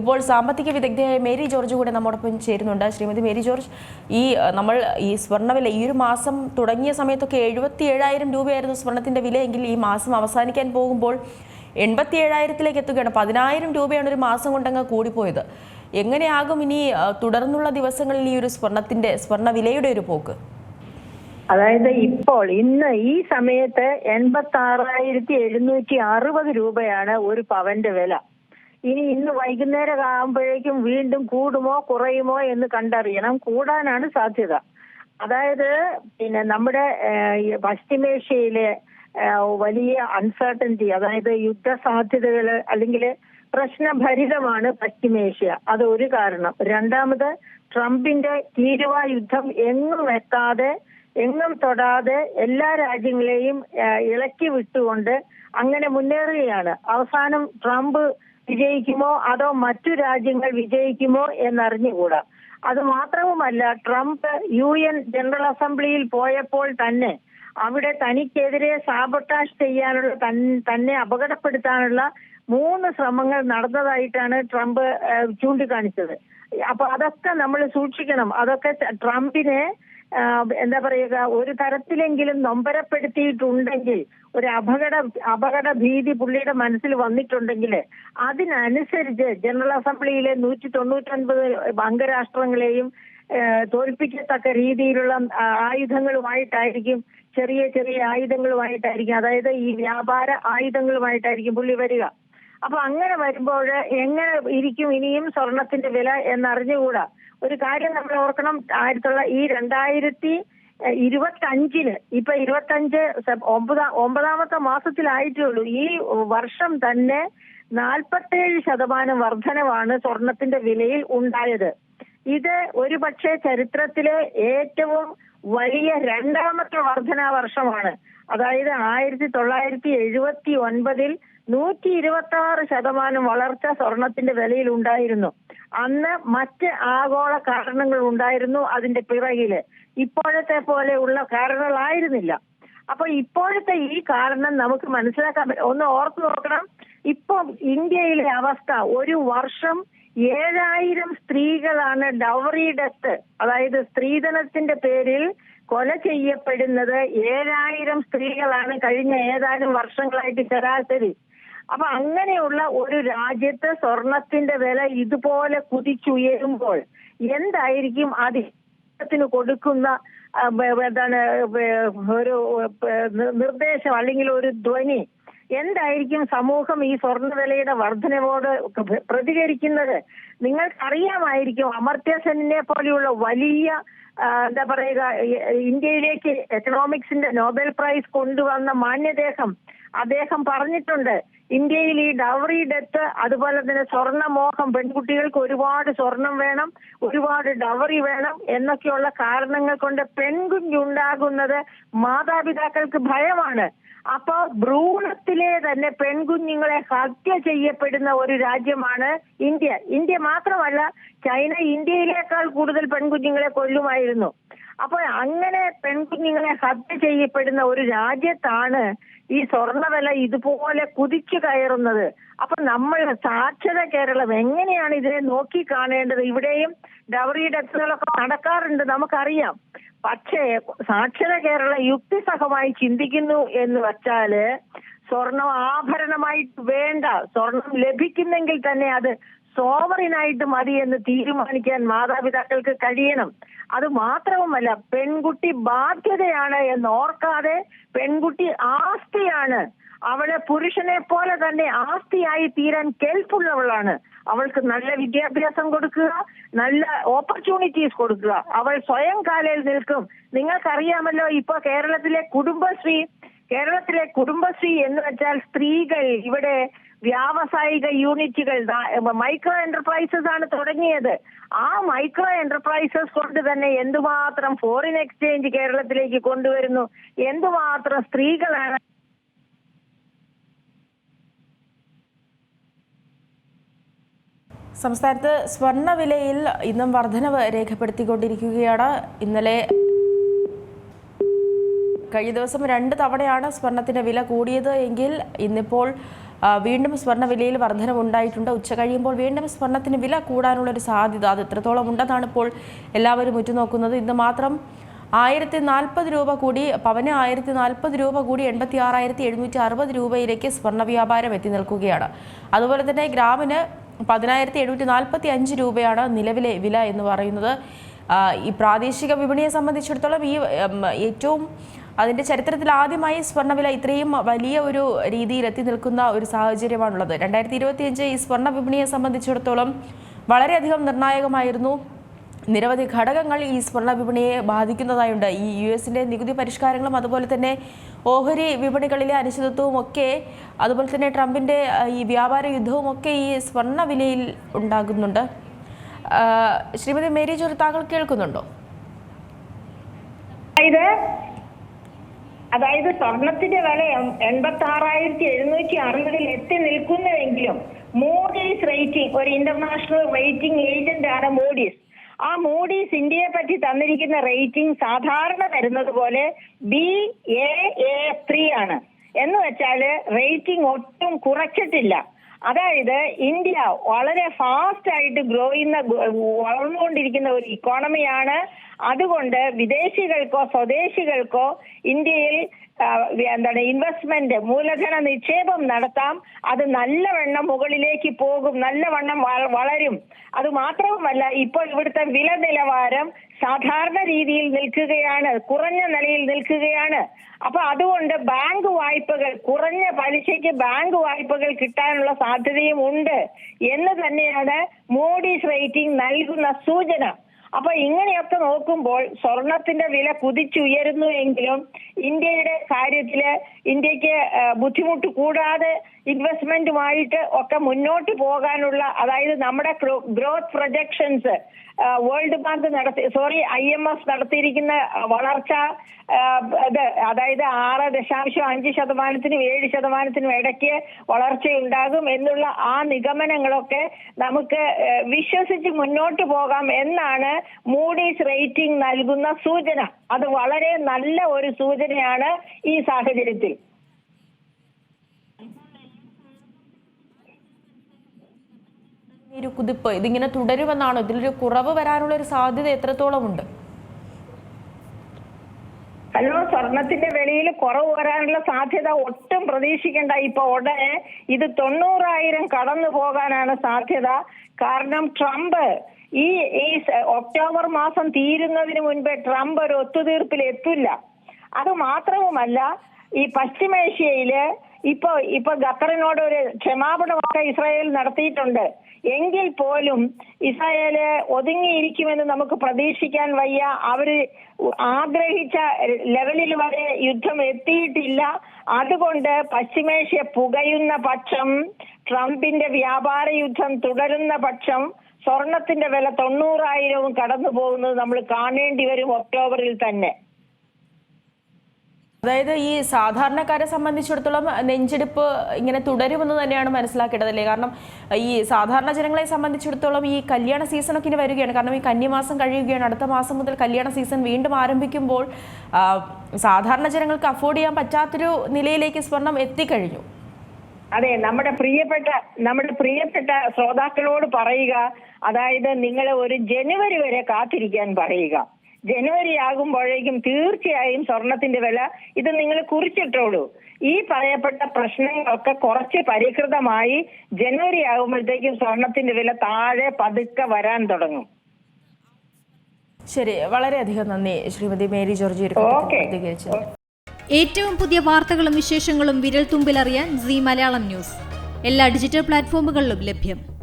ഇപ്പോൾ സാമ്പത്തിക വിദഗ്ധയായ Mary George കൂടെ നമ്മോടൊപ്പം ചേരുന്നുണ്ട്. ശ്രീമതി മേരി ജോർജ് ഈ നമ്മൾ ഈ സ്വർണവില ഈ ഒരു മാസം തുടങ്ങിയ സമയത്തൊക്കെ എഴുപത്തി ഏഴായിരം രൂപയായിരുന്നു സ്വർണത്തിന്റെ വിലയെങ്കിൽ ഈ മാസം അവസാനിക്കാൻ പോകുമ്പോൾ എൺപത്തി ഏഴായിരത്തിലേക്ക് എത്തുകയാണ്. പതിനായിരം രൂപയാണ് ഒരു മാസം കൊണ്ടങ്ങ് കൂടിപ്പോയത്. എങ്ങനെയാകും ഇനി തുടർന്നുള്ള ദിവസങ്ങളിൽ ഈ ഒരു സ്വർണത്തിന്റെ സ്വർണ വിലയുടെ ഒരു പോക്ക്? അതായത് ഇപ്പോൾ ഇന്ന് ഈ സമയത്ത് എൺപത്തി ആറായിരത്തി എഴുന്നൂറ്റി അറുപത് രൂപയാണ് ഒരു പവന്റെ വില. ഇനി ഇന്ന് വൈകുന്നേരം ആകുമ്പോഴേക്കും വീണ്ടും കൂടുമോ കുറയുമോ എന്ന് കണ്ടറിയണം. കൂടാനാണ് സാധ്യത. അതായത് പിന്നെ നമ്മുടെ പശ്ചിമേഷ്യയിലെ വലിയ അൺസർട്ടന്റി അതായത് യുദ്ധ സാധ്യതകൾ അല്ലെങ്കിൽ പ്രശ്നഭരിതമാണ് പശ്ചിമേഷ്യ. അത് ഒരു കാരണം. രണ്ടാമത് ട്രംപിന്റെ തീരുവ യുദ്ധം എങ്ങും എത്താതെ എങ്ങും തൊടാതെ എല്ലാ രാജ്യങ്ങളെയും ഇളക്കി വിട്ടുകൊണ്ട് അങ്ങനെ മുന്നേറുകയാണ്. അവസാനം ട്രംപ് വിജയിക്കുമോ അതോ മറ്റു രാജ്യങ്ങൾ വിജയിക്കുമോ എന്നറിഞ്ഞുകൂടാ. അത് മാത്രവുമല്ല ട്രംപ് യു എൻ ജനറൽ അസംബ്ലിയിൽ പോയപ്പോൾ തന്നെ അവിടെ തനിക്കെതിരെ സാബട്ടാഷ് ചെയ്യാനുള്ള തന്നെ അപകടപ്പെടുത്താനുള്ള മൂന്ന് ശ്രമങ്ങൾ നടന്നതായിട്ടാണ് ട്രംപ് ചൂണ്ടിക്കാണിച്ചത്. അപ്പൊ അതൊക്കെ നമ്മൾ സൂക്ഷിക്കണം. അതൊക്കെ ട്രംപിനെ എന്താ പറയുക ഒരു തരത്തിലെങ്കിലും നൊമ്പരപ്പെടുത്തിയിട്ടുണ്ടെങ്കിൽ ഒരു അപകട അപകട ഭീതി പുള്ളിയുടെ മനസ്സിൽ വന്നിട്ടുണ്ടെങ്കിൽ അതിനനുസരിച്ച് ജനറൽ അസംബ്ലിയിലെ നൂറ്റി തൊണ്ണൂറ്റൊൻപത് അംഗരാഷ്ട്രങ്ങളെയും തോൽപ്പിക്കത്തക്ക രീതിയിലുള്ള ആയുധങ്ങളുമായിട്ടായിരിക്കും ചെറിയ ചെറിയ ആയുധങ്ങളുമായിട്ടായിരിക്കും അതായത് ഈ വ്യാപാര ആയുധങ്ങളുമായിട്ടായിരിക്കും പുള്ളി വരിക. അപ്പൊ അങ്ങനെ വരുമ്പോൾ എങ്ങനെ ഇരിക്കും ഇനിയും സ്വർണത്തിന്റെ വില എന്നറിഞ്ഞുകൂടാ? ഒരു കാര്യം നമ്മൾ ഓർക്കണം ആയിരത്തി തൊള്ളായിരത്തി ഈ രണ്ടായിരത്തി ഇരുപത്തി അഞ്ചിന് ഇപ്പൊ ഇരുപത്തി അഞ്ച് ഒമ്പതാ ഒമ്പതാമത്തെ മാസത്തിലായിട്ടേ ഉള്ളൂ ഈ വർഷം തന്നെ നാൽപ്പത്തേഴ് ശതമാനം വർധനവാണ് സ്വർണത്തിന്റെ വിലയിൽ ഉണ്ടായത്. ഇത് ഒരു പക്ഷേ ചരിത്രത്തിലെ ഏറ്റവും വലിയ രണ്ടാമത്തെ വർധനാ വർഷമാണ് അതായത് ആയിരത്തി തൊള്ളായിരത്തി എഴുപത്തി ഒൻപതിൽ നൂറ്റി ഇരുപത്തി ആറ് ശതമാനം വളർച്ച സ്വർണത്തിന്റെ വിലയിൽ ഉണ്ടായിരുന്നു. അന്ന് മറ്റ് ആഗോള കാരണങ്ങൾ ഉണ്ടായിരുന്നു അതിന്റെ പിറകിൽ ഇപ്പോഴത്തെ പോലെ പോലെയുള്ള കാരണങ്ങളായിരുന്നില്ല. അപ്പൊ ഇപ്പോഴത്തെ ഈ കാരണം നമുക്ക് മനസ്സിലാക്കാൻ പറ്റും ഒന്ന് ഓർത്തു നോക്കണം. ഇപ്പൊ ഇന്ത്യയിലെ അവസ്ഥ ഒരു വർഷം ഏഴായിരം സ്ത്രീകളാണ് ഡൗറി ഡെത്ത് അതായത് സ്ത്രീധനത്തിന്റെ പേരിൽ കൊല ചെയ്യപ്പെടുന്നത് ഏഴായിരം സ്ത്രീകളാണ് കഴിഞ്ഞ ഏതാനും വർഷങ്ങളായിട്ട് ശരാശരി അപ്പൊ അങ്ങനെയുള്ള ഒരു രാജ്യത്ത് സ്വർണത്തിന്റെ വില ഇതുപോലെ കുതിച്ചുയരുമ്പോൾ എന്തായിരിക്കും അത് ത്തിന് കൊടുക്കുന്ന എന്താണ് ഒരു നിർദ്ദേശം അല്ലെങ്കിൽ ഒരു ധ്വനി എന്തായിരിക്കും സമൂഹം ഈ സ്വർണവിലയുടെ വർധനവോട് പ്ര- പ്രതികരിക്കുന്നത്? നിങ്ങൾക്കറിയാമായിരിക്കും അമർത്യ സെന്നിനെ പോലെയുള്ള വലിയ എന്താ പറയുക ഇന്ത്യയിലേക്ക് എക്കണോമിക്സിന്റെ നോബൽ പ്രൈസ് കൊണ്ടുവന്ന മാന്യദേഹം അദ്ദേഹം പറഞ്ഞിട്ടുണ്ട്. ഇന്ത്യയിൽ ഈ ഡൗറി ഡെത്ത് അതുപോലെ തന്നെ സ്വർണമോഹം പെൺകുട്ടികൾക്ക് ഒരുപാട് സ്വർണം വേണം ഒരുപാട് ഡൗറി വേണം എന്നൊക്കെയുള്ള കാരണങ്ങൾ കൊണ്ട് പെൺകുഞ്ഞുണ്ടാകുന്നത് മാതാപിതാക്കൾക്ക് ഭയമാണ്. അപ്പോ ഭ്രൂണത്തിലെ തന്നെ പെൺകുഞ്ഞുങ്ങളെ ഹത്യ ചെയ്യപ്പെടുന്ന ഒരു രാജ്യമാണ് ഇന്ത്യ. ഇന്ത്യ മാത്രമല്ല ചൈന ഇന്ത്യയിലേക്കാൾ കൂടുതൽ പെൺകുഞ്ഞുങ്ങളെ കൊല്ലുമായിരുന്നു. അപ്പൊ അങ്ങനെ പെൺകുഞ്ഞുങ്ങളെ ഹത്യ ചെയ്യപ്പെടുന്ന ഒരു രാജ്യത്താണ് ഈ സ്വർണവില ഇതുപോലെ കുതിച്ചു കയറുന്നത്. അപ്പൊ നമ്മൾ സാക്ഷര കേരളം എങ്ങനെയാണ് ഇതിനെ നോക്കി കാണേണ്ടത്? ഇവിടെയും ഡവറി ഡെത്തുകളൊക്കെ നടക്കാറുണ്ട് നമുക്കറിയാം. പക്ഷേ സാക്ഷര കേരളം യുക്തിസഹമായി ചിന്തിക്കുന്നു എന്ന് വച്ചാൽ സ്വർണം ആഭരണമായി വേണ്ട സ്വർണം ലഭിക്കുന്നെങ്കിൽ തന്നെ അത് സോവറിനായിട്ട് മതി എന്ന് തീരുമാനിക്കാൻ മാതാപിതാക്കൾക്ക് കഴിയണം. അത് മാത്രവുമല്ല പെൺകുട്ടി ബാധ്യതയാണ് എന്ന് ഓർക്കാതെ പെൺകുട്ടി ആസ്തിയാണ്. അവൾ പുരുഷനെ പോലെ തന്നെ ആസ്തിയായി തീരാൻ കെൽപ്പുള്ളവളാണ്. അവൾക്ക് നല്ല വിദ്യാഭ്യാസം കൊടുക്കുക നല്ല ഓപ്പർച്യൂണിറ്റീസ് കൊടുക്കുക. അവൾ സ്വയം കാലയിൽ നിൽക്കും. നിങ്ങൾക്കറിയാമല്ലോ ഇപ്പൊ കേരളത്തിലെ കുടുംബശ്രീ കേരളത്തിലെ കുടുംബശ്രീ എന്ന് വെച്ചാൽ സ്ത്രീകൾ ഇവിടെ വ്യാവസായിക യൂണിറ്റുകൾ മൈക്രോ എന്റർപ്രൈസസ് ആണ് തുടങ്ങിയത്. ആ മൈക്രോ എന്റർപ്രൈസസ് കൊണ്ട് തന്നെ എന്തുമാത്രം ഫോറിൻ എക്സ്ചേഞ്ച് കേരളത്തിലേക്ക് കൊണ്ടുവരുന്നു? എന്തുമാത്രം സ്ത്രീകളാണ് സംസ്ഥാനത്ത് സ്വർണ വിലയിൽ ഇന്നും വർധനവ് രേഖപ്പെടുത്തിക്കൊണ്ടിരിക്കുകയാണ്. ഇന്നലെ കഴിഞ്ഞ ദിവസം രണ്ട് തവണയാണ് സ്വർണത്തിന്റെ വില കൂടിയത് എങ്കിൽ ഇന്നിപ്പോൾ വീണ്ടും സ്വർണവിലയിൽ വർധനവുണ്ടായിട്ടുണ്ട് ഉച്ച കഴിയുമ്പോൾ വീണ്ടും സ്വർണത്തിന് വില കൂടാനുള്ള ഒരു സാധ്യത അത് എത്രത്തോളം ഉണ്ടെന്നാണ് ഇപ്പോൾ എല്ലാവരും ഉറ്റുനോക്കുന്നത്. ഇന്ന് മാത്രം ആയിരത്തി നാൽപ്പത് രൂപ കൂടി പവന് ആയിരത്തി നാൽപ്പത് രൂപ കൂടി എൺപത്തി ആറായിരത്തി എഴുന്നൂറ്റി അറുപത് രൂപയിലേക്ക് സ്വർണ വ്യാപാരം എത്തി നിൽക്കുകയാണ്. അതുപോലെ തന്നെ ഗ്രാമിന് പതിനായിരത്തി എഴുന്നൂറ്റി നാൽപ്പത്തി അഞ്ച് രൂപയാണ് നിലവിലെ വില എന്ന് പറയുന്നത്. ഈ പ്രാദേശിക വിപണിയെ സംബന്ധിച്ചിടത്തോളം ഈ ഏറ്റവും അതിന്റെ ചരിത്രത്തിൽ ആദ്യമായി സ്വർണവില ഇത്രയും വലിയ ഒരു രീതിയിൽ എത്തി നിൽക്കുന്ന ഒരു സാഹചര്യമാണുള്ളത്. രണ്ടായിരത്തി ഇരുപത്തിയഞ്ച് ഈ സ്വർണ വിപണിയെ സംബന്ധിച്ചിടത്തോളം വളരെയധികം നിർണായകമായിരുന്നു. നിരവധി ഘടകങ്ങൾ ഈ സ്വർണ വിപണിയെ ബാധിക്കുന്നതായുണ്ട്. ഈ യു എസിന്റെ നികുതി പരിഷ്കാരങ്ങളും അതുപോലെ തന്നെ ഓഹരി വിപണികളിലെ അനിശ്ചിതത്വവും ഒക്കെ അതുപോലെ തന്നെ ട്രംപിന്റെ ഈ വ്യാപാര യുദ്ധവും ഒക്കെ ഈ സ്വർണ വിലയിൽ ഉണ്ടാകുന്നുണ്ട് ശ്രീമതി മേരി ജോർ താങ്കൾ കേൾക്കുന്നുണ്ടോ? അതായത് സ്വർണത്തിന്റെ വില എൺപത്തി ആറായിരത്തി എഴുന്നൂറ്റി അറുപതിൽ എത്തി നിൽക്കുന്നുവെങ്കിലും മോഡീസ് റേറ്റിംഗ് ഒരു ഇന്റർനാഷണൽ റേറ്റിംഗ് ഏജന്റ് ആണ് മോഡീസ്. ആ മൂഡീസ് ഇന്ത്യയെ പറ്റി തന്നിരിക്കുന്ന റേറ്റിംഗ് സാധാരണ തരുന്നത് പോലെ ബി എ എ ത്രീ ആണ്. എന്ന് വെച്ചാൽ റേറ്റിംഗ് ഒട്ടും കുറച്ചിട്ടില്ല. അതായത് ഇന്ത്യ വളരെ ഫാസ്റ്റ് ആയിട്ട് ഗ്രോ ചെയ്യുന്ന വളർന്നുകൊണ്ടിരിക്കുന്ന ഒരു ഇക്കോണമിയാണ് അതുകൊണ്ട് വിദേശികൾക്കോ സ്വദേശികൾക്കോ ഇന്ത്യയിൽ എന്താണ് ഇൻവെസ്റ്റ്മെന്റ് മൂലധന നിക്ഷേപം നടത്താം. അത് നല്ലവണ്ണം മുകളിലേക്ക് പോകും നല്ലവണ്ണം വളരും. അത് മാത്രവുമല്ല ഇപ്പോൾ ഇവിടുത്തെ വില നിലവാരം സാധാരണ രീതിയിൽ നിൽക്കുകയാണ് കുറഞ്ഞ നിലയിൽ നിൽക്കുകയാണ്. അപ്പൊ അതുകൊണ്ട് ബാങ്ക് വായ്പകൾ കുറഞ്ഞ പലിശയ്ക്ക് ബാങ്ക് വായ്പകൾ കിട്ടാനുള്ള സാധ്യതയും ഉണ്ട്. എന്ന് തന്നെയാണ് മോഡീസ് റേറ്റിംഗ് നൽകുന്ന സൂചന. അപ്പൊ ഇങ്ങനെയൊക്കെ നോക്കുമ്പോൾ സ്വർണത്തിന്റെ വില കുതിച്ചുയരുന്നു എങ്കിലും ഇന്ത്യയുടെ കാര്യത്തിൽ ഇന്ത്യയ്ക്ക് ബുദ്ധിമുട്ട് കൂടാതെ ഇൻവെസ്റ്റ്മെന്റുമായിട്ട് ഒക്കെ മുന്നോട്ട് പോകാനുള്ള അതായത് നമ്മുടെ ഗ്രോത്ത് പ്രൊജക്ഷൻസ് വേൾഡ് ബാങ്ക് നടത്തി സോറി ഐ എം എഫ് നടത്തിയിരിക്കുന്ന വളർച്ച ഇത് അതായത് ആറ് ദശാംശം അഞ്ച് ശതമാനത്തിനും ഏഴ് ശതമാനത്തിനും ഇടയ്ക്ക് വളർച്ചയുണ്ടാകും എന്നുള്ള ആ നിഗമനങ്ങളൊക്കെ നമുക്ക് വിശ്വസിച്ച് മുന്നോട്ട് പോകാം എന്നാണ് മൂഡീസ് റേറ്റിംഗ് നൽകുന്ന സൂചന. അത് വളരെ നല്ല ഒരു സൂചനയാണ് ഈ സാഹചര്യത്തിൽ. ഒരു കുതിപ്പ് ഇതിങ്ങനെ തുടരുമെന്നാണോ? ഇതിലൊരു കുറവ് വരാനുള്ള ഒരു സാധ്യത എത്രത്തോളം ഉണ്ട്? ഹലോ സ്വർണത്തിന്റെ വിലയിൽ കുറവ് വരാനുള്ള സാധ്യത ഒട്ടും പ്രതീക്ഷിക്കേണ്ട. ഇപ്പൊ ഉടനെ ഇത് തൊണ്ണൂറായിരം കടന്നു പോകാനാണ് സാധ്യത. കാരണം ട്രംപ് ഈ ഈ ഒക്ടോബർ മാസം തീരുന്നതിന് മുൻപേ ട്രംപ് ഒരു ഒത്തുതീർപ്പിൽ എത്തില്ല. അത് മാത്രവുമല്ല ഈ പശ്ചിമേഷ്യയിൽ ഇപ്പൊ ഇപ്പൊ ഖത്തറിനോട് ഒരു ക്ഷമാപണമൊക്കെ ഇസ്രായേൽ നടത്തിയിട്ടുണ്ട്. എങ്കിൽ പോലും ഇസ്രായേൽ ഒതുങ്ങിയിരിക്കുമെന്ന് നമുക്ക് പ്രതീക്ഷിക്കാൻ വയ്യ. അവർ ആഗ്രഹിച്ച ലെവലിൽ വരെ യുദ്ധം എത്തിയിട്ടില്ല. അതുകൊണ്ട് പശ്ചിമേഷ്യ പുകയുന്ന പക്ഷം ട്രംപിന്റെ വ്യാപാര യുദ്ധം തുടരുന്ന പക്ഷം സ്വർണത്തിന്റെ വില തൊണ്ണൂറായിരവും കടന്നു പോകുന്നത് നമ്മൾ കാണേണ്ടി വരും ഒക്ടോബറിൽ തന്നെ. അതായത് ഈ സാധാരണക്കാരെ സംബന്ധിച്ചിടത്തോളം നെഞ്ചെടുപ്പ് ഇങ്ങനെ തുടരുമെന്ന് തന്നെയാണ് മനസ്സിലാക്കേണ്ടത് അല്ലേ കാരണം ഈ സാധാരണ ജനങ്ങളെ സംബന്ധിച്ചിടത്തോളം ഈ കല്യാണ സീസണൊക്കെ ഇനി വരികയാണ്. കാരണം ഈ കന്നിമാസം കഴിയുകയാണ്. അടുത്ത മാസം മുതൽ കല്യാണ സീസൺ വീണ്ടും ആരംഭിക്കുമ്പോൾ സാധാരണ ജനങ്ങൾക്ക് അഫോർഡ് ചെയ്യാൻ പറ്റാത്തൊരു നിലയിലേക്ക് സ്വർണം എത്തിക്കഴിഞ്ഞു. അതെ നമ്മുടെ പ്രിയപ്പെട്ട നമ്മുടെ പ്രിയപ്പെട്ട ശ്രോതാക്കളോട് പറയുക അതായത് നിങ്ങൾ ഒരു ജനുവരി വരെ കാത്തിരിക്കാൻ പറയുക. ജനുവരി ആകുമ്പോഴേക്കും തീർച്ചയായും സ്വർണത്തിന്റെ വില ഇത് നിങ്ങൾ കുറിച്ചിട്ടോളൂ. ഈ പറയപ്പെട്ട പ്രശ്നങ്ങളൊക്കെ കുറച്ച് പരിഹൃതമായി ജനുവരി ആകുമ്പോഴത്തേക്കും സ്വർണത്തിന്റെ വില താഴെ പതുക്കെ വരാൻ തുടങ്ങും. ശരി വളരെയധികം നന്ദി ശ്രീമതി മേരി ജോർജ് ഓക്കേ. ഏറ്റവും പുതിയ വാർത്തകളും വിശേഷങ്ങളും വിരൽ തുമ്പിലറിയാൻ സി മലയാളം ന്യൂസ്. എല്ലാ ഡിജിറ്റൽ പ്ലാറ്റ്ഫോമുകളിലും ലഭ്യം.